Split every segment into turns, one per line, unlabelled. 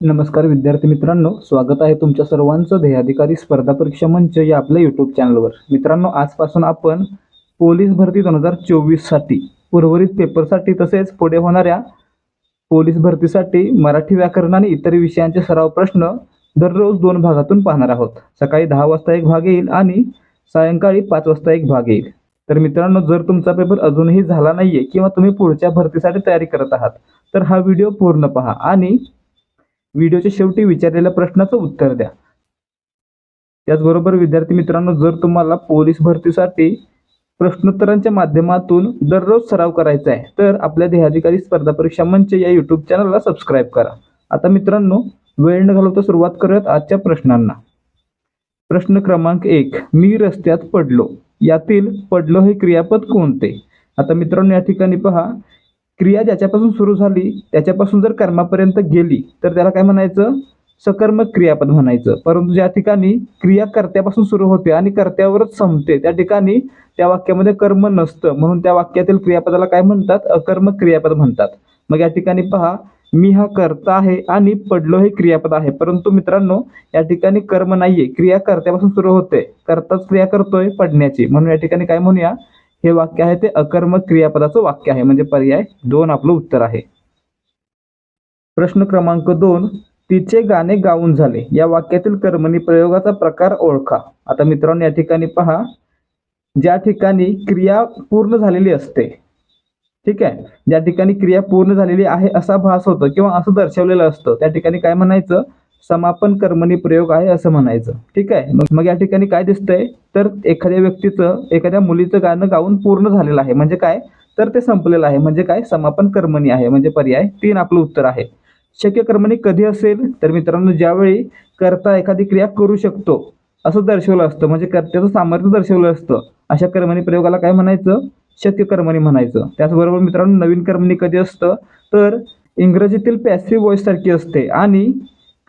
नमस्कार विद्यार्थी मित्रांनो स्वागत आहे तुमच्या सर्वांचं ध्येयाधिकारी स्पर्धा परीक्षा मंच या आपल्या यूट्यूब चॅनलवर मित्रांनो आजपासून आपण पोलीस भरती दोन हजार चोवीससाठी उर्वरित पेपरसाठी तसेच पुढे होणाऱ्या पोलीस भरतीसाठी मराठी व्याकरण आणि इतर विषयांचे सराव प्रश्न दररोज दोन भागातून पाहणार आहोत. सकाळी दहा वाजता एक भाग येईल आणि सायंकाळी पाच वाजता एक भाग येईल. तर मित्रांनो जर तुमचा पेपर अजूनही झाला नाहीये किंवा तुम्ही पुढच्या भरतीसाठी तयारी करत आहात तर हा व्हिडिओ पूर्ण पहा आणि व्हिडिओच्या शेवटी विचारलेल्या प्रश्नाचं उत्तर द्या. त्याचबरोबर विद्यार्थी मित्रांनो जर तुम्हाला पोलीस भरतीसाठी प्रश्नोत्तरांच्या माध्यमातून दररोज सराव करायचा आहे तर आपल्या देहाधिकारी स्पर्धा परीक्षा मंच या युट्यूब चॅनलला सबस्क्राईब करा. आता मित्रांनो वेळ न घालवता सुरुवात करूयात आजच्या प्रश्नांना. प्रश्न क्रमांक एक मी रस्त्यात पडलो. यातील पडलो हे क्रियापद कोणते? आता मित्रांनो या ठिकाणी पहा. क्रिया ज्याच्यापासून सुरू झाली त्याच्यापासून जर कर्मापर्यंत गेली तर त्याला काय म्हणायचं? सकर्मक क्रियापद म्हणायचं. परंतु ज्या ठिकाणी क्रिया कर्त्यापासून सुरू होते आणि कर्त्यावरच संपते त्या ठिकाणी त्या वाक्यामध्ये कर्म नसतं. म्हणून त्या वाक्यातील क्रियापदाला काय म्हणतात? अकर्मक क्रियापद म्हणतात. मग या ठिकाणी पहा मी हा कर्ता आहे आणि पडलो हे क्रियापद आहे. परंतु मित्रांनो या ठिकाणी कर्म नाहीये. क्रिया कर्त्यापासून सुरू होते. कर्ताच क्रिया करतोय पडण्याची. म्हणून या ठिकाणी काय म्हणूया? हे वाक्य आहे ते अकर्मक क्रियापदाचं वाक्य आहे. म्हणजे पर्याय दोन आपलं उत्तर आहे. प्रश्न क्रमांक दोन तिचे गाणे गाऊन झाले. या वाक्यातील कर्मणी प्रयोगाचा प्रकार ओळखा. आता मित्रांनो या ठिकाणी पहा. ज्या ठिकाणी क्रिया पूर्ण झालेली असते ठीक आहे? ज्या ठिकाणी क्रिया पूर्ण झालेली आहे असा भास होतो किंवा असं दर्शवलेलं असतं त्या ठिकाणी काय म्हणायचं? समापन कर्मणी प्रयोग आहे असं म्हणायचं. ठीक आहे? मग मग या ठिकाणी काय दिसतंय? तर एखाद्या व्यक्तीचं एखाद्या मुलीचं गाणं गाऊन पूर्ण झालेलं आहे. म्हणजे काय? तर ते संपलेलं आहे. म्हणजे काय? समापन कर्मणी आहे. म्हणजे पर्याय तीन आपलं उत्तर आहे. शक्य कर्मणी कधी असेल? तर मित्रांनो ज्यावेळी करता एखादी क्रिया करू शकतो असं दर्शवलं असतं. म्हणजे कर्त्याचं सामर्थ्य दर्शवलं असतं. अशा कर्मणी प्रयोगाला काय म्हणायचं? शक्य कर्मणी म्हणायचं. त्याचबरोबर मित्रांनो नवीन कर्मणी कधी असतं? तर इंग्रजीतील पॅसिव्ह वॉइस सारखी असते. आणि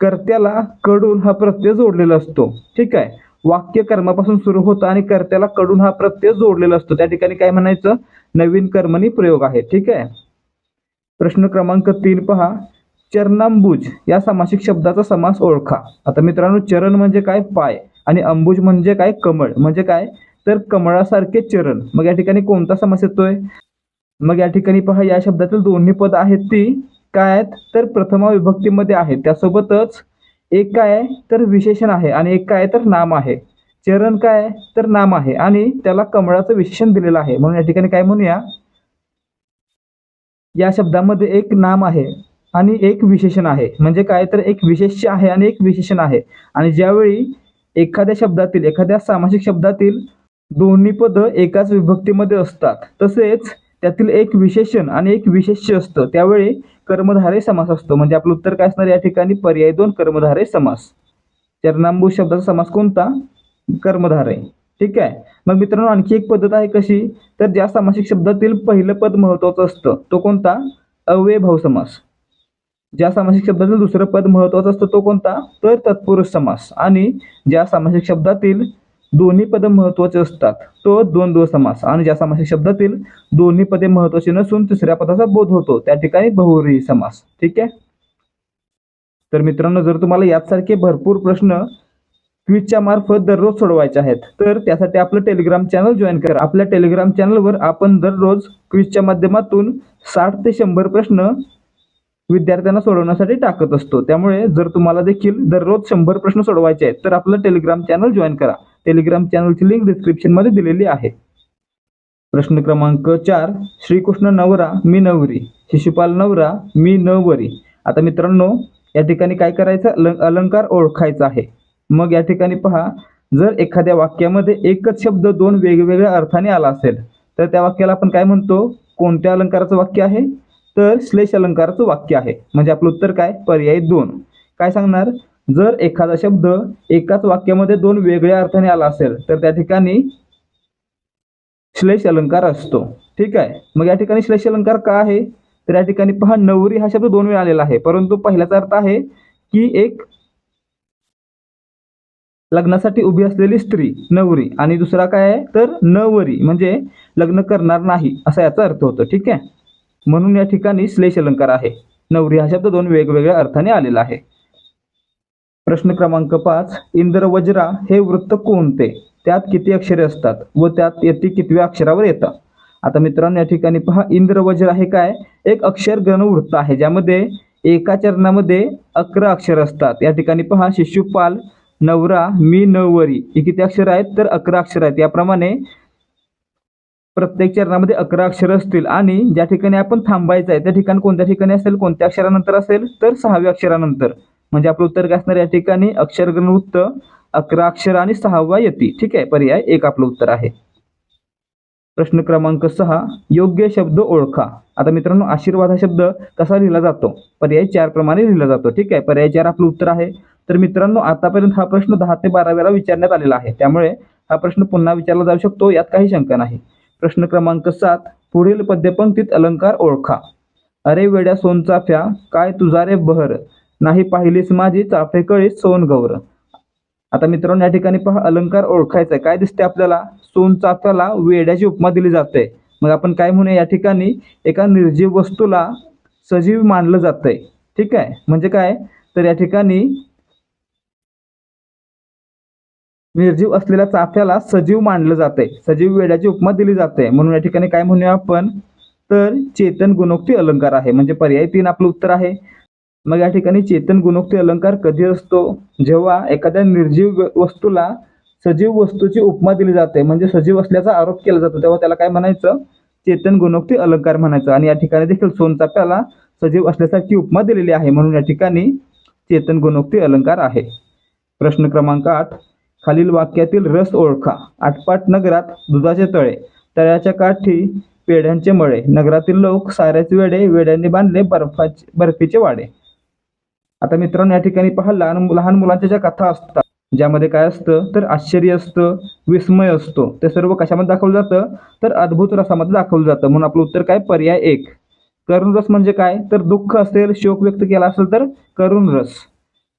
कर्त्याला कडून हा प्रत्यय जोडलेला असतो. ठीक आहे? वाक्य कर्मापासून सुरू होतं आणि कर्त्याला कडून हा प्रत्यय जोडलेला असतो. त्या ठिकाणी काय म्हणायचं? नवीन कर्मणी प्रयोग आहे. ठीक आहे? प्रश्न क्रमांक तीन पहा. चरणांबुज. या सामासिक शब्दाचा समास ओळखा. आता मित्रांनो चरण म्हणजे काय? पाय. आणि अंबुज म्हणजे काय? कमळ. म्हणजे काय? तर कमळासारखे चरण. मग या ठिकाणी कोणता समास येतोय? मग या ठिकाणी पहा या शब्दातील दोन्ही पद आहेत ती काय आहेत? तर प्रथमा विभक्तीमध्ये आहेत त्यासोबतच एक काय आहे? तर विशेषण आहे आणि एक काय तर नाम आहे. चरण काय आहे? तर नाम आहे आणि त्याला कमळाचं विशेषण दिलेलं आहे. म्हणून या ठिकाणी काय म्हणूया? या शब्दामध्ये एक नाम आहे आणि एक विशेषण आहे. म्हणजे काय? तर एक विशेष्य आहे आणि एक विशेषण आहे. आणि ज्यावेळी एखाद्या शब्दातील एखाद्या सामासिक शब्दातील दोन्ही पद एकाच विभक्तीमध्ये असतात तसेच त्यातील एक विशेषण आणि एक विशेष्य असतं. त्यावेळी कर्मधारे समास असतो. म्हणजे आपलं उत्तर काय असणार? या ठिकाणी पर्याय दोन कर्मधारे समास. चरणांबू शब्दाचा समास कोणता? कर्मधारे ठीक आहे? मग मित्रांनो आणखी एक पद्धत आहे कशी? तर ज्या सामासिक शब्दातील पहिलं पद महत्वाचं असतं तो कोणता? अव्ययभाव समास. ज्या सामासिक शब्दातील दुसरं पद महत्वाचं असतं तो कोणता? तर तत्पुरुष समास. आणि ज्या सामासिक शब्दातील दोन्ही पद महत्त्वाचे असतात. तो द्वंद्व समास. आणि ज्या सामासिक शब्दातील दोन्ही पदे महत्वाची नसून तिसऱ्या पदाचा बोध होतो. त्या ठिकाणी बहुरी समास. ठीक आहे? तर मित्रांनो जर तुम्हाला यासारखे भरपूर प्रश्न क्विजच्या मार्फत दररोज सोडवायचे आहेत तर त्यासाठी आपलं टेलिग्राम चॅनल जॉईन करा. आपल्या टेलिग्राम चॅनलवर आपण दररोज क्विजच्या माध्यमातून साठ ते शंभर प्रश्न विद्यार्थ्यांना सोडवण्यासाठी टाकत असतो. त्यामुळे जर तुम्हाला देखील दररोज शंभर प्रश्न सोडवायचे आहेत तर आपलं टेलिग्राम चॅनल जॉईन करा. टेलिग्राम चॅनलची लिंक डिस्क्रिप्शनमध्ये दिलेली आहे. प्रश्न क्रमांक चार श्रीकृष्ण नवरा मी नवरी. शिशुपाल नवरा मी नवरी. आता मित्रांनो या ठिकाणी काय करायचं? अलं- अलंकार ओळखायचा आहे. मग या ठिकाणी पहा जर एखाद्या वाक्यामध्ये एकच शब्द दोन वेगवेगळ्या अर्थाने आला असेल तर त्या वाक्याला आपण काय म्हणतो? कोणत्या अलंकाराचं वाक्य आहे? तर श्लेष अलंकाराचं वाक्य आहे. म्हणजे आपलं उत्तर काय? पर्याय दोन. काय सांगणार? जर एखादा शब्द एकाच वाक्यामध्ये दोन वेगळ्या अर्थाने आला असेल तर त्या ठिकाणी श्लेष अलंकार असतो. ठीक आहे? मग या ठिकाणी श्लेष अलंकार का आहे? तर या ठिकाणी पहा नवरी हा शब्द दोन वेळा आलेला आहे. परंतु पहिल्याचा अर्थ आहे की एक लग्नासाठी उभी असलेली स्त्री नवरी. आणि दुसरा काय आहे? तर नवरी. म्हणजे लग्न करणार नाही असा याचा अर्थ होतो. ठीक आहे? म्हणून या ठिकाणी श्लेष अलंकार आहे. नवरी हा शब्द दोन वेगवेगळ्या अर्थाने आलेला आहे. प्रश्न क्रमांक पाच इंद्रवज्रा हे वृत्त कोणते? त्यात किती अक्षरे असतात व त्यात येते कितव्या अक्षरावर येतं? आता मित्रांनो या ठिकाणी पहा इंद्रवज्र हे काय? एक अक्षर गणवृत्त आहे ज्यामध्ये एका चरणामध्ये अकरा अक्षर असतात. या ठिकाणी पहा शिशुपाल नवरा मी नवरी ही किती अक्षर आहेत? तर अकरा अक्षर आहेत. याप्रमाणे प्रत्येक चरणामध्ये अकरा अक्षरं असतील आणि ज्या ठिकाणी आपण थांबायचं आहे त्या ठिकाणी कोणत्या ठिकाणी असेल कोणत्या अक्षरानंतर असेल तर सहाव्या अक्षरानंतर. म्हणजे आपलं उत्तर काय असणार या ठिकाणी अक्षरग्रहण वृत्त अकरा अक्षर आणि सहावा यती. ठीक आहे? पर्याय एक आपलं उत्तर आहे. प्रश्न क्रमांक सहा योग्य शब्द ओळखा. आता मित्रांनो आशीर्वाद हा शब्द कसा लिहिला जातो? पर्याय चार प्रमाणे लिहिला जातो. ठीक आहे? पर्याय चार आपलं उत्तर आहे. तर मित्रांनो आतापर्यंत हा प्रश्न दहा ते बारा वेळा विचारण्यात आलेला आहे. त्यामुळे हा प्रश्न पुन्हा विचारला जाऊ शकतो यात काही शंका नाही. प्रश्न क्रमांक सात. पुढील पद्यपंक्तीत अलंकार ओळखा. अरे वेड्या सोनचाफ्या काय तुझा रे बहर? नाही पाहिलीस माझी चाफेकळी सोन गौर आता मित्रांनो या ठिकाणी पहा अलंकार ओळखायचा आहे काय दिसते आपल्याला? सोनचाफ्याला वेड्याची उपमा दिली जाते. मग आपण काय म्हणूया या ठिकाणी एका निर्जीव वस्तूला सजीव मानलं जातंय. ठीक आहे म्हणजे काय? तर या ठिकाणी निर्जीव असलेल्या चाफ्याला सजीव मानलं जाते सजीव वेड्याची उपमा दिली जाते. म्हणून या ठिकाणी काय म्हणूया आपण? तर चेतन गुणोक्ती अलंकार आहे. म्हणजे पर्याय तीन आपलं उत्तर आहे. मग या ठिकाणी चेतन गुणोक्ती अलंकार कधी असतो? जेव्हा एखाद्या निर्जीव वस्तूला सजीव वस्तूची उपमा दिली जाते. म्हणजे सजीव असल्याचा आरोप केला जातो. तेव्हा त्याला काय म्हणायचं? चेतन गुणोक्ती अलंकार म्हणायचं. आणि या ठिकाणी देखील सोनचाफ्याला सजीव असल्यासारखी उपमा दिलेली आहे. म्हणून या ठिकाणी चेतन गुणोक्ती अलंकार आहे. प्रश्न क्रमांक आठ. खालील वाक्यातील रस ओळखा. आटपाट नगरात दुधाचे तळे तळ्याच्या काठी पेढ्यांचे मळे नगरातील लोक साऱ्याचे वेडे वेड्यांनी बांधले बर्फाचे बर्फीचे वाडे. आता मित्रांनो या ठिकाणी पहा लहान लहान मुलांच्या ज्या कथा असतात ज्यामध्ये काय असतं तर आश्चर्य असतं विस्मय असतो. ते सर्व कशामध्ये दाखवलं जातं? तर अद्भुत रसामध्ये दाखवलं जातं. म्हणून आपलं उत्तर काय? पर्याय एक. करुण रस म्हणजे काय? तर दुःख असेल शोक व्यक्त केला असेल तर करुण रस.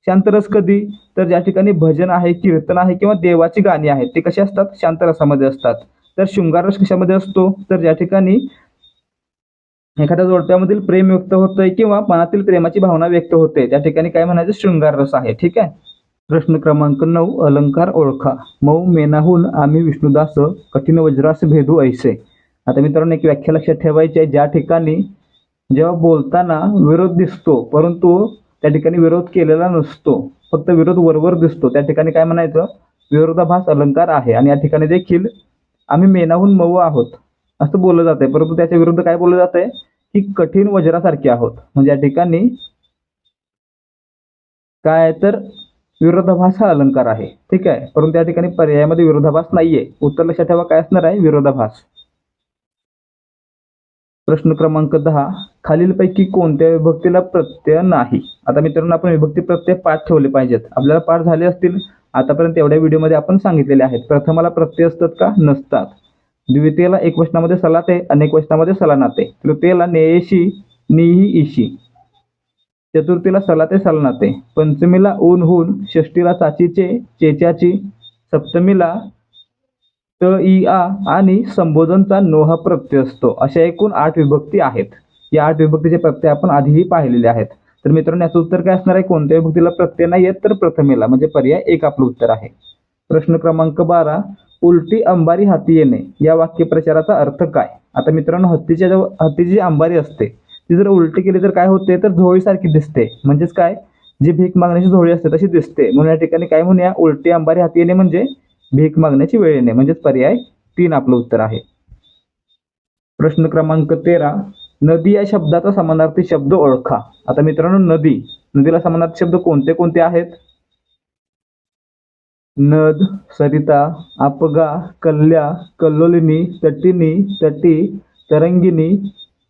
शांत रस कधी? तर ज्या ठिकाणी भजन आहे कीर्तन आहे किंवा देवाची गाणी आहेत ते कसे असतात? शांत रसामध्ये असतात. तर शृंगार रस कशामध्ये असतो? तर ज्या ठिकाणी एखाद्या जोडप्यामधील प्रेम व्यक्त होतंय किंवा मनातील प्रेमाची भावना व्यक्त होते त्या ठिकाणी काय म्हणायचं? शृंगार रस आहे. ठीक आहे? प्रश्न क्रमांक नऊ अलंकार ओळखा. मऊ मेनाहून आम्ही विष्णुदास कठीण वज्रास भेदू ऐसे. आता मित्रांनो एक व्याख्या लक्षात ठेवायची आहे. ज्या ठिकाणी जेव्हा बोलताना विरोध दिसतो परंतु त्या ठिकाणी विरोध केलेला नसतो. फक्त विरोध वरवर दिसतो. त्या ठिकाणी काय म्हणायचं? विरोधाभास अलंकार आहे आणि या ठिकाणी देखील आम्ही मेनाहून मऊ आहोत. असं बोललं जातंय. परंतु त्याच्या विरुद्ध काय बोललं जातंय? की कठीण वज्रासारखे आहोत. म्हणजे या ठिकाणी काय आहे तर विरोधाभास हा अलंकार आहे. ठीक आहे? परंतु त्या ठिकाणी पर्यायामध्ये विरोधाभास नाहीये. उत्तर लक्षात ठेवा. काय असणार आहे? विरोधाभास. प्रश्न क्रमांक दहा खालीलपैकी कोणत्या विभक्तीला प्रत्यय नाही. आता मित्रांनो आपण विभक्ती प्रत्यय पाठ ठेवले पाहिजेत. आपल्याला पाठ झाले असतील. आतापर्यंत एवढ्या व्हिडिओमध्ये आपण सांगितलेले आहेत. प्रथमाला प्रत्यय असतात का? नसतात. द्वितीयला एक वचनामध्ये सलाते अनेक वचनामध्ये सलानाते तृतीयला नेयशी निही इशी चतुर्थीला सलाते सलनाते पंचमीला ऊन हून षष्टीला चाचीचे चेच्याची. सप्तमीला त इ आ आणि संबोधनचा नोहा प्रत्यय असतो. अशा एकूण आठ विभक्ती आहेत. या आठ विभक्तीचे प्रत्यय आपण आधीही पाहिलेले आहेत. तर मित्रांनो याचं उत्तर काय असणार आहे? कोणत्या विभक्तीला प्रत्यय नाही येत तर प्रथमेला म्हणजे पर्याय एक आपलं उत्तर आहे. प्रश्न क्रमांक बारा उलटी अंबारी हाती येणे. या वाक्यप्रचाराचा अर्थ काय? आता मित्रांनो हत्तीच्या हत्तीची जी अंबारी असते ती जर उलटी केली तर काय होते? तर झोळीसारखी दिसते. म्हणजेच काय? जी भीक मागण्याची झोळी असते तशी दिसते. म्हणून या ठिकाणी काय म्हणूया? उलटी अंबारी हाती येणे म्हणजे भीक मागण्याची वेळ येणे म्हणजेच पर्याय तीन आपलं उत्तर आहे. प्रश्न क्रमांक तेरा. नदी या शब्दाचा समानार्थी शब्द ओळखा. आता मित्रांनो नदी. नदीला समानार्थी शब्द कोणते कोणते आहेत? नद सरिता अपगा कल्ल्या कल्लोलिनी तटिनी तटी तरंगिनी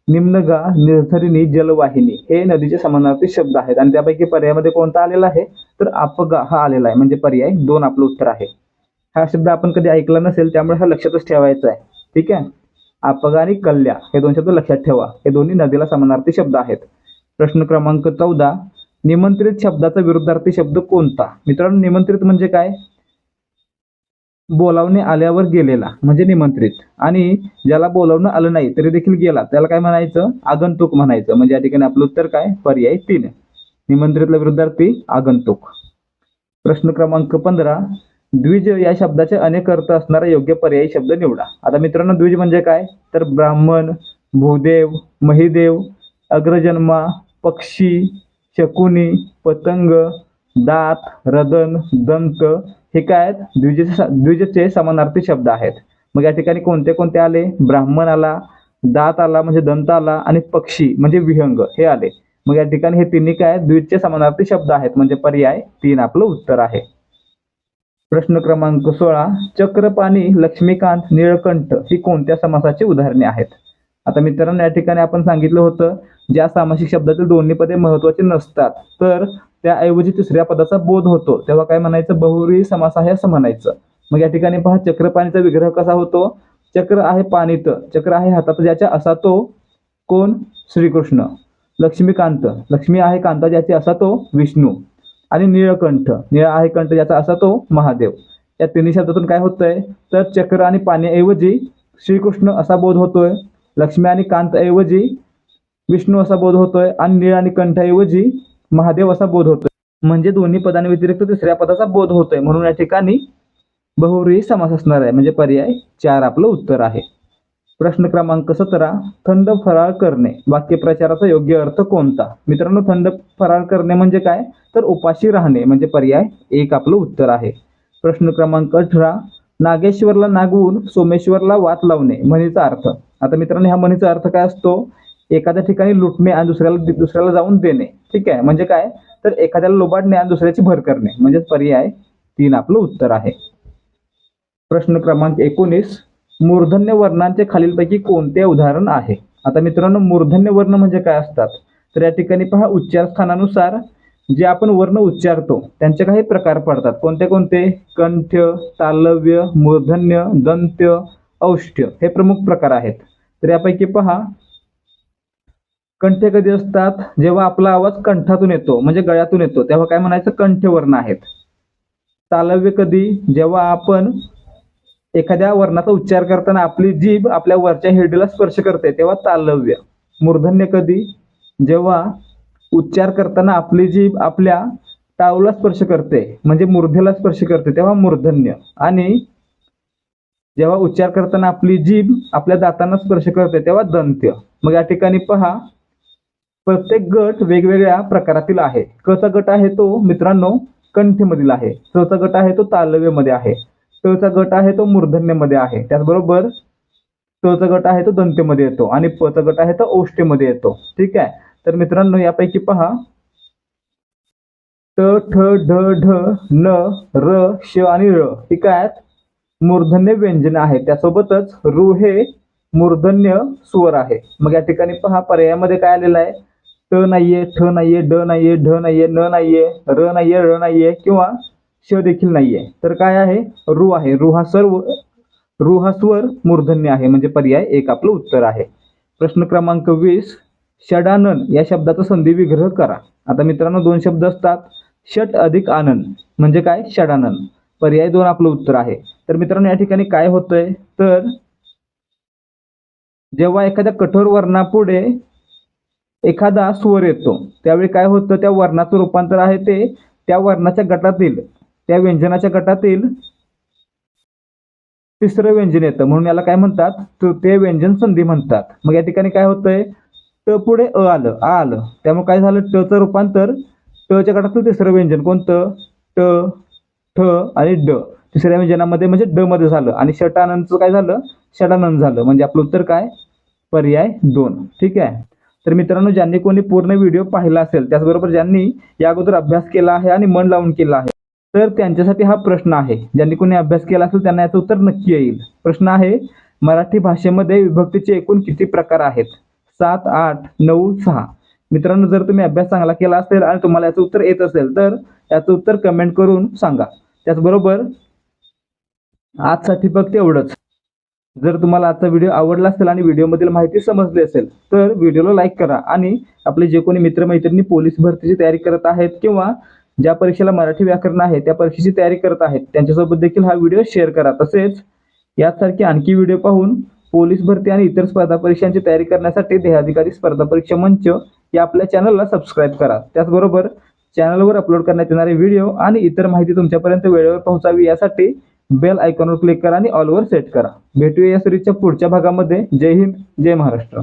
निम्नगा निर्धरिणी जलवाहिनी. हे नदीचे समानार्थी शब्द आहेत. आणि त्यापैकी पर्यायामध्ये कोणता आलेला आहे? तर अपगा हा आलेला आहे. म्हणजे पर्याय दोन आपलं उत्तर आहे. हा शब्द आपण कधी ऐकला नसेल त्यामुळे हा लक्षातच ठेवायचा आहे. ठीक आहे? अपगा आणि कल्ल्या हे दोन शब्द लक्षात ठेवा. हे दोन्ही नदीला समानार्थी शब्द आहेत. प्रश्न क्रमांक चौदा निमंत्रित शब्दाचा विरुद्धार्थी शब्द कोणता? मित्रांनो निमंत्रित म्हणजे काय? बोलावणे आल्यावर गेलेला म्हणजे निमंत्रित. आणि ज्याला बोलावणं आलं नाही तरी देखील गेला. त्याला काय म्हणायचं? आगंतुक म्हणायचं. म्हणजे या ठिकाणी आपलं उत्तर काय? पर्याय तीन. निमंत्रितला विरुद्धार्थी आगंतुक. प्रश्न क्रमांक पंधरा द्विज या शब्दाचे अनेक अर्थ असणारा योग्य पर्यायी शब्द निवडा. आता मित्रांनो द्विज म्हणजे काय? तर ब्राह्मण भूदेव महिदेव अग्रजन्मा पक्षी शकुनी पतंग दात रदन दंत हे काय आहेत? द्विजेचे द्विजचे समानार्थी शब्द आहेत. मग या ठिकाणी कोणते कोणते आले? ब्राह्मण आला दात आला म्हणजे दंत आला आणि पक्षी म्हणजे विहंग हे आले. मग या ठिकाणी हे तिन्ही काय द्विजचे समानार्थी शब्द आहेत. म्हणजे पर्याय तीन आपलं उत्तर आहे. प्रश्न क्रमांक सोळा चक्रपाणी लक्ष्मीकांत निळकंठ ही कोणत्या समासाची उदाहरणे आहेत? आता मित्रांनो या ठिकाणी आपण सांगितलं होतं ज्या सामासिक शब्दातील दोन्ही पदे महत्वाची नसतात तर त्याऐवजी तिसऱ्या पदाचा बोध होतो. तेव्हा काय म्हणायचं? बहुरी समास आहे असं म्हणायचं. मग या ठिकाणी पहा चक्रपाणीचा विग्रह कसा होतो? चक्र आहे पाणीत चक्र आहे हातात ज्याच्या असा तो कोण? श्रीकृष्ण. लक्ष्मीकांत. लक्ष्मी आहे कांता ज्याची असा तो विष्णू. आणि निळकंठ निळ आहे कंठ याचा असा तो महादेव. या तिन्ही शब्दातून काय होतंय? तर चक्र आणि पाण्याऐवजी श्रीकृष्ण असा बोध होतोय लक्ष्मी आणि कांत ऐवजी विष्णू असा बोध होतोय आणि निळ आणि कंठाऐवजी महादेव असा बोध होतोय. म्हणजे दोन्ही पदांव्यतिरिक्त तिसऱ्या पदाचा बोध होतोय. म्हणून या ठिकाणी बहुरी समास असणार आहे. म्हणजे पर्याय चार आपलं उत्तर आहे. प्रश्न क्रमांक सतरा थंड फराळ करणे. वाक्यप्रचाराचा योग्य अर्थ कोणता? मित्रांनो थंड फराळ करणे म्हणजे काय? तर उपाशी राहणे म्हणजे पर्याय एक आपलं उत्तर आहे. प्रश्न क्रमांक अठरा नागेश्वरला नागवून सोमेश्वरला वात लावणे म्हणीचा अर्थ. आता मित्रांनो ह्या म्हणीचा अर्थ काय असतो? एखाद्या ठिकाणी लुटणे आणि दुसऱ्याला दुसऱ्याला जाऊन देणे. ठीक आहे? म्हणजे काय? तर एखाद्याला लोबाडणे आणि दुसऱ्याची भर करणे. म्हणजेच पर्याय तीन आपलं उत्तर आहे. प्रश्न क्रमांक एकोणीस मूर्धन्य वर्णांचे खालीलपैकी कोणते उदाहरण आहे? आता मित्रांनो मूर्धन्य वर्ण म्हणजे काय असतात? तर या ठिकाणी पहा उच्चार स्थानानुसार जे आपण वर्ण उच्चारतो त्यांचे काही प्रकार पडतात. कोणते कोणते? कंठ तालव्य मूर्धन्य दंत्य औष्ठ्य हे प्रमुख प्रकार आहेत. तर यापैकी पहा कंठ कधी असतात? जेव्हा आपला आवाज कंठातून येतो म्हणजे गळ्यातून येतो तेव्हा काय म्हणायचं? कंठवर्ण आहेत. तालव्य कधी? जेव्हा आपण एखाद्या वर्णाचा उच्चार करताना आपली जीभ आपल्या वरच्या हेडीला स्पर्श करते तेव्हा तालव्य मूर्धन्य कधी? जेव्हा उच्चार करताना आपली जीभ आपल्या टाळूला स्पर्श करते म्हणजे मूर्धेला स्पर्श करते तेव्हा मूर्धन्य. आणि जेव्हा उच्चार करताना आपली जीभ आपल्या दातांना स्पर्श करते तेव्हा दंत्य. मग या ठिकाणी पहा प्रत्येक गट वेगवेगळ्या प्रकारातील आहे. कचा गट आहे तो मित्रांनो कंठेमधील आहे. चा गट आहे तो तालव्यमध्ये आहे. टचा गट आहे तो मूर्धन्यमध्ये आहे. त्याचबरोबर टचा गट आहे तो दंतेमध्ये येतो आणि पचा गट आहे तो औष्ठ्यमध्ये येतो. ठीक आहे? तर मित्रांनो यापैकी पहा. ट ठ ढ ढ न र श आणि र ही काय मूर्धन्य व्यंजन आहे. त्यासोबतच रु हे मूर्धन्य स्वर आहे. मग या ठिकाणी पहा पर्यायामध्ये काय आलेलं आहे? ट नाहीये ठ नाहीये ड नाहीये ढ नाहीये न नाहीये र नाहीये र नाहीये किंवा श देखील नाहीये. तर काय आहे? रु आहे. रु हा सर्व रु हा स्वर मूर्धन्य आहे म्हणजे पर्याय एक. आपलं उत्तर आहे. प्रश्न क्रमांक वीस षडानन. या शब्दाचा संधी विग्रह करा. आता मित्रांनो दोन शब्द असतात. षट अधिक आनंद म्हणजे काय? षडानन. पर्याय दोन आपलं उत्तर आहे. तर मित्रांनो या ठिकाणी काय होतंय? तर जेव्हा एखाद्या कठोर वर्णापुढे एखादा स्वर येतो त्यावेळी काय होतं? त्या वर्णाचं रूपांतर आहे ते त्या वर्णाच्या गटातील त्या व्यंजनाच्या गटातील तिसरं व्यंजन येतं. म्हणून याला काय म्हणतात? तृतीय व्यंजन संधी म्हणतात. मग या ठिकाणी काय होतंय? ट पुढे अ आलं. आ आलं. त्यामुळे काय झालं? ट रूपांतर. ट च्या गटातील तिसरं व्यंजन कोणतं? ट ठ आणि ड. तिसऱ्या व्यंजनामध्ये म्हणजे ड मध्ये झालं. आणि षटानंदचं काय झालं? षटानंद झालं. म्हणजे आपलं उत्तर काय? पर्याय दोन. ठीक आहे? तर मित्रांनो ज्यांनी कोणी पूर्ण व्हिडिओ पाहिला असेल त्याचबरोबर ज्यांनी या अगोदर अभ्यास केला आहे आणि मन लावून केला आहे तर त्यांच्यासाठी हा प्रश्न आहे. ज्यांनी कोणी अभ्यास केला असेल त्यांना याचं उत्तर नक्की येईल. प्रश्न आहे मराठी भाषेमध्ये विभक्तीचे एकूण किती प्रकार आहेत? सात आठ नऊ सहा. मित्रांनो जर तुम्ही अभ्यास चांगला केला असेल आणि तुम्हाला याचं उत्तर येत असेल तर याचं उत्तर कमेंट करून सांगा. त्याचबरोबर आजसाठी फक्त एवढंच. जर तुम्हाला आजचा व्हिडिओ आवडला असेल आणि व्हिडिओमधील माहिती समजली असेल तर व्हिडिओला लाईक करा आणि आपले जे कोणी मित्रमैत्रिणी पोलीस भरतीची तयारी करत आहेत किंवा ज्या परीक्षेला मराठी व्याकरण आहे त्या परीक्षेची तयारी करत आहेत. त्यांच्यासोबत देखील हा व्हिडिओ शेअर करा. तसेच यासारखे आणखी व्हिडिओ पाहून पोलीस भरती आणि इतर स्पर्धा परीक्षांची तयारी करण्यासाठी देहाधिकारी स्पर्धा परीक्षा मंच या आपल्या चॅनलला सबस्क्राईब करा. त्याचबरोबर चॅनलवर अपलोड करण्यात येणारे व्हिडिओ आणि इतर माहिती तुमच्यापर्यंत वेळेवर पोहोचावी यासाठी बेल आयकॉनवर क्लिक करा आणि ऑलवर सेट करा. भेटूया या सिरीजच्या पुढच्या भागामध्ये. जय हिंद जय महाराष्ट्र.